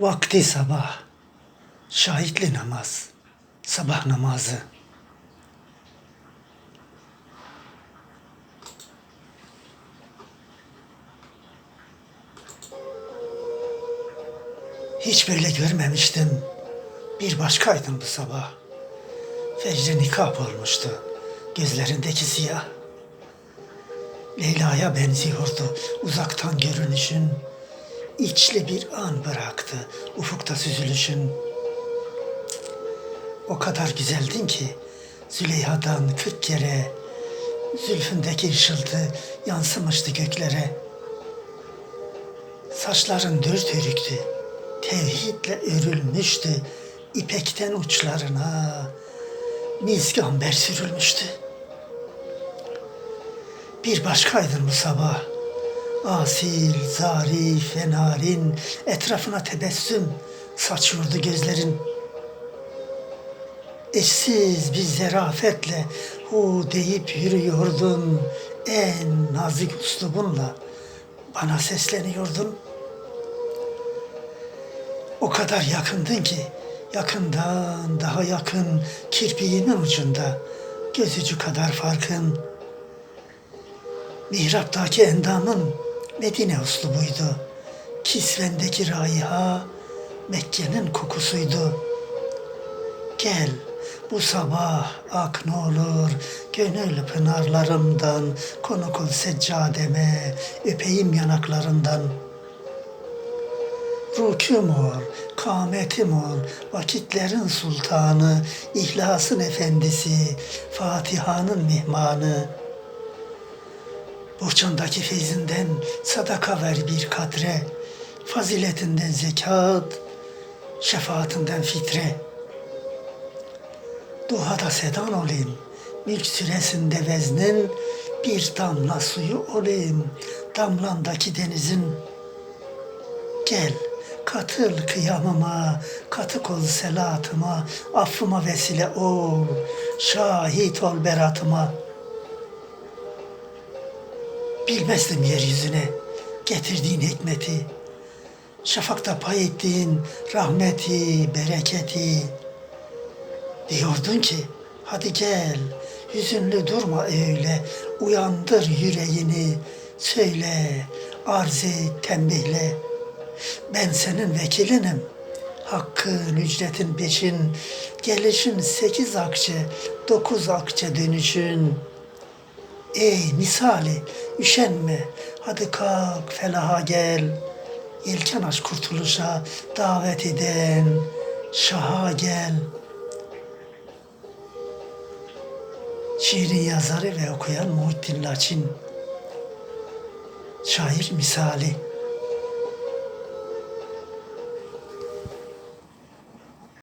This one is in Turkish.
Vakti sabah, şahitli namaz, sabah namazı. Hiç böyle görmemiştim. Bir başkaydın bu sabah. Fecri nikap olmuştu. Gözlerindeki siyah. Leyla'ya benziyordu uzaktan görünüşün. İçli bir an bıraktı ufukta süzülüşün. O kadar güzeldin ki Züleyha'dan kırk kere Zülfündeki ışıltı yansımıştı göklere. Saçların dört örüktü, tevhidle örülmüştü, ipekten uçlarına misk amber sürülmüştü. Bir başkaydın bu sabah. Asil, zarif ve narin etrafına tebessüm saçıyordu gözlerin. Eşsiz bir zerafetle hu deyip yürüyordun. En nazik üslubunla bana sesleniyordun. O kadar yakındın ki yakından daha yakın kirpiğimin ucunda gözücü kadar farkın. Mihraptaki endamın Medine uslubuydu. Kisvendeki raiha Mekke'nin kokusuydu. Gel bu sabah ak ne olur gönül pınarlarımdan konuk ol seccademe öpeyim yanaklarından. Rüküm ol, kametim ol, vakitlerin sultanı, ihlasın efendisi, Fatiha'nın mihmanı. Bohçandaki feyzinden sadaka ver bir kadre, faziletinden zekat, şefaatinden fitre. Duhada sedan olayım, mülk süresinde veznin, bir damla suyu olayım, damlandaki denizin. Gel, katıl kıyamıma, katık ol selatıma, affıma vesile ol, şahit ol beratıma.'' Bilmezdim yeryüzüne getirdiğin hikmeti. Şafakta pay ettiğin rahmeti, bereketi. Diyordun ki hadi gel hüzünlü durma öyle. Uyandır yüreğini söyle arz et tembihle. Ben senin vekilinim. Hakkın, ücretin peşin, gelişin sekiz akçe, dokuz akçe dönüşün.'' Ey misali üşenme hadi kalk felaha gel. Yelken aç kurtuluşa davet eden şaha gel. Şiirin yazarı ve okuyan Muhittin Laçin. Şair misali.